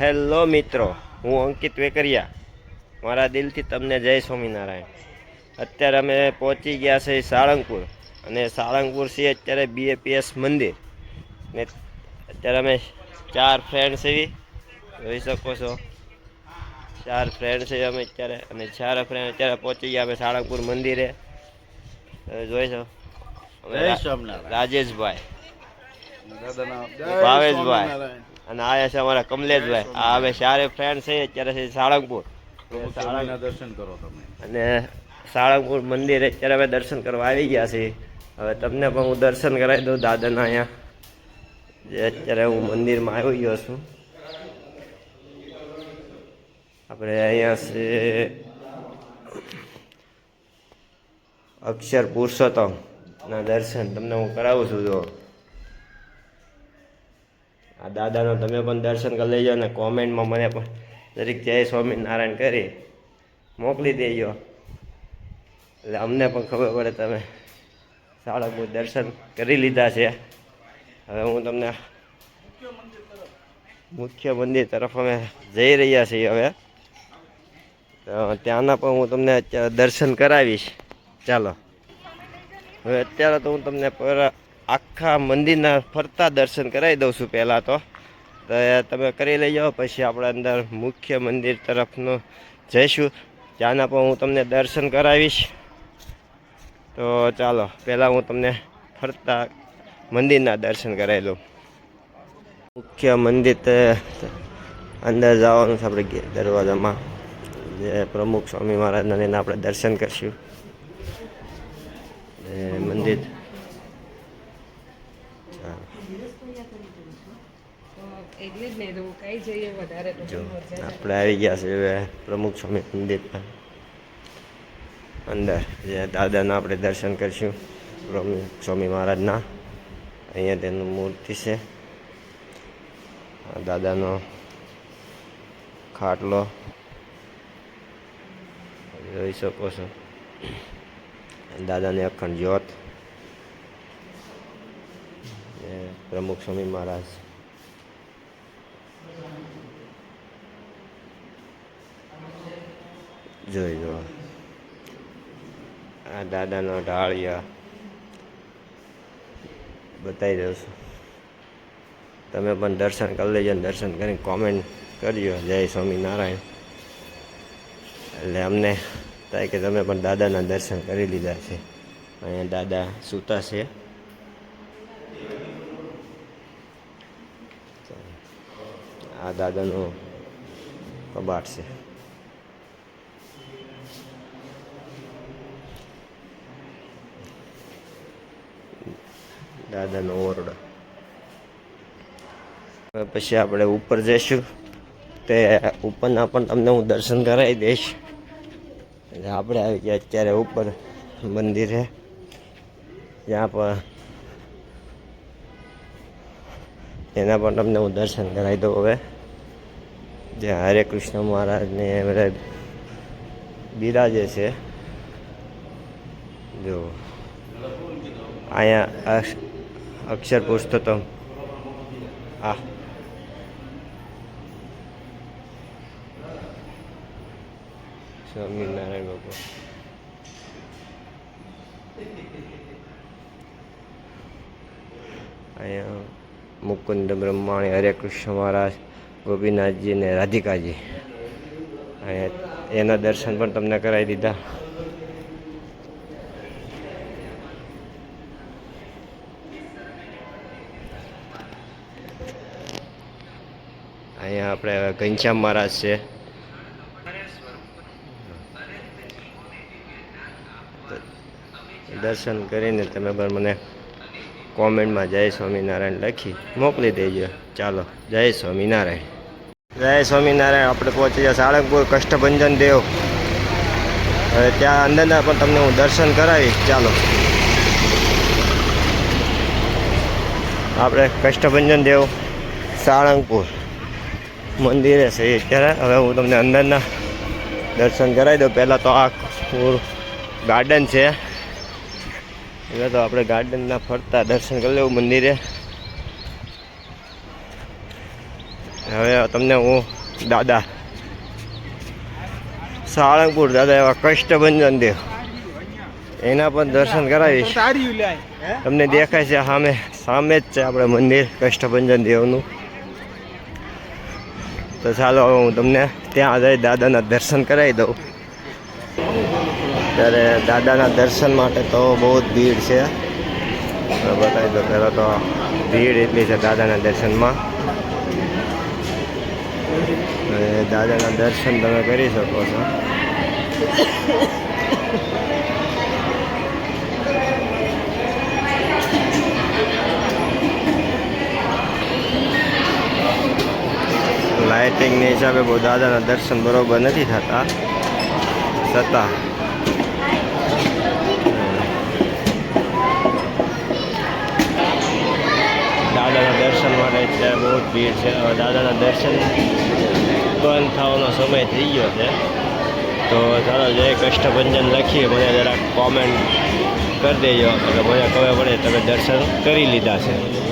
Hello મિત્રો હું અંકિત વેકરિયા. મારા દિલથી તમને જય સ્વામિનારાયણ. અત્યારે અમે પહોંચી ગયા છે સાળંગપુર અને સાળંગપુર છે અત્યારે બીએપીએસ મંદિર. ને અત્યારે અમે ચાર ફ્રેન્ડ એવી જોઈ શકો છો. ચાર ફ્રેન્ડ છે અમે અત્યારે અને ચાર ફ્રેન્ડ અત્યારે પહોંચી ગયા અમે સાળંગપુર મંદિરે. જોઈશો જોઈ છો. રાજેશભાઈ. ભાવેશભાઈ. અને આયા છે અમારા કમલેશભાઈ. આ હવે ચારે ફ્રેન્ડ છે અત્યારે છે સાળંગપુર. દર્શન કરો તમે. અને સાળંગપુર મંદિર અત્યારે અમે દર્શન કરવા આવી ગયા છીએ હવે તમને પણ હું દર્શન કરાવી દઉં દાદાના અહીંયા. જે અત્યારે હું મંદિરમાં આવી ગયો છું. આપણે અહીંયા છે અક્ષર પુરુષોત્તમ ના દર્શન. તમને હું કરાવું છું જો આ દાદાનો તમે પણ દર્શન કરી લેજો અને કોમેન્ટમાં મને પણ દરેક જય સ્વામિનારાયણ કરી મોકલી દેજો. એટલે અમને પણ ખબર પડે તમે સાળંગપુર દર્શન કરી લીધા છે. હવે હું તમને મુખ્ય મંદિર તરફ અમે જઈ રહ્યા છીએ હવે. ત્યાંના પણ હું તમને દર્શન કરાવીશ. ચાલો. હવે અત્યારે તો હું તમને પર આખા મંદિરના ફરતા દર્શન કરાવી દઉં છું પહેલાં તો. તમે કરી લઈ જાઓ પછી આપણે અંદર મુખ્ય મંદિર તરફનું જઈશું. ત્યાંના પણ હું તમને દર્શન કરાવીશ. તો ચાલો, પહેલાં હું તમને ફરતા મંદિરના દર્શન કરાવી દઉં મુખ્ય મંદિર અંદર જવાનું છે આપણે દરવાજામાં. જે પ્રમુખ સ્વામી મહારાજના આપણે દર્શન કરીશું. મંદિર ચાલો એટલે જ ને તો જઈએ વધારે જો આપણે આવી ગયા છે હવે પ્રમુખ સ્વામી મંદિર પર અંદર જે દાદાના આપણે દર્શન કરીશું પ્રમુખ સ્વામી મહારાજના. અહીંયા તેનું મૂર્તિ છે. આ દાદાનો ખાટલો. જોઈ શકો છો. દાદાની અખંડ જ્યોત. પ્રમુખ સ્વામી મહારાજ. જોઈ જો આ દાદાનો ઢાળિયા. બતાવી દઉં છું. તમે પણ દર્શન કરી લેજો દર્શન કરીને કોમેન્ટ કરજો. જય સ્વામિનારાયણ. એટલે અમને થાય કે તમે પણ દાદાના દર્શન કરી લીધા છે. અહીંયા દાદા સૂતા છે. આ દાદાનું કબાટ છે. દાદાનો ઓરડો. પછી આપણે ઉપર જઈશું. તે ઉપરના પણ તમને હું દર્શન કરાવી દઈશ. એટલે આપણે આવી ગયા અત્યારે ઉપર મંદિરે જ્યાં પણ એના પણ તમને હું દર્શન કરાવી દઉં હવે. જ્યાં હરે કૃષ્ણ મહારાજને બધા બિરાજે છે. જો. અહીંયા અક્ષ- અક્ષર પુરુષોત્તમ આ. સ્વામિનારાયણ બાપુ અહીંયા મુકુંદ બ્રહ્માણી હરે કૃષ્ણ મહારાજ ગોપીનાથજી ને રાધિકાજી. એના દર્શન પણ તમને કરાવી દીધા. અહીંયા આપણે ઘનશ્યામ મહારાજ છે. દર્શન કરીને તમે પણ મને કોમેન્ટમાં જય સ્વામિનારાયણ લખી મોકલી દેજો. ચાલો, જય સ્વામિનારાયણ. જય સ્વામિનારાયણ. આપણે પહોંચી ગયા સાળંગપુર કષ્ટભંજન દેવ. હવે ત્યાં અંદરના પણ તમને હું દર્શન કરાવીશ. ચાલો. આપણે કષ્ટભંજન દેવ, સાળંગપુર. મંદિરે છે અત્યારે હવે હું તમને અંદરના દર્શન કરાવી દઉં. પહેલાં તો આ પૂર ગાર્ડન છે. એટલે તો આપણે ગાર્ડનના ફરતા દર્શન કરી લેવું મંદિરે. હવે તમને હું દાદા સાળંગપુર દાદા એવા કષ્ટભંજન દેવ. એના પણ દર્શન કરાવીશ. તમને દેખાય છે સામે સામે જ છે આપણે મંદિર, કષ્ટભંજન દેવનું. તો ચાલો હવે હું તમને ત્યાં જઈ દાદાના દર્શન કરાવી દઉં. ત્યારે દાદાના દર્શન માટે તો બહુ જ ભીડ છે. બતાવી દો પહેલાં તો ભીડ એટલી છે દાદાના દર્શનમાં. અને દાદાના દર્શન તમે કરી શકો છો. લાઇટિંગની હિસાબે બહુ દાદાના દર્શન બરોબર નથી થતા. છતાં ભીડ છે. દાદાના દર્શન બંધ થવાનો સમય થઈ ગયો છે. તો ચાલો, જય કષ્ટભંજન લખીએ. મને જરાક કોમેન્ટ કરી દેજો. એટલે મને ખબર પડે તમે દર્શન કરી લીધા છે.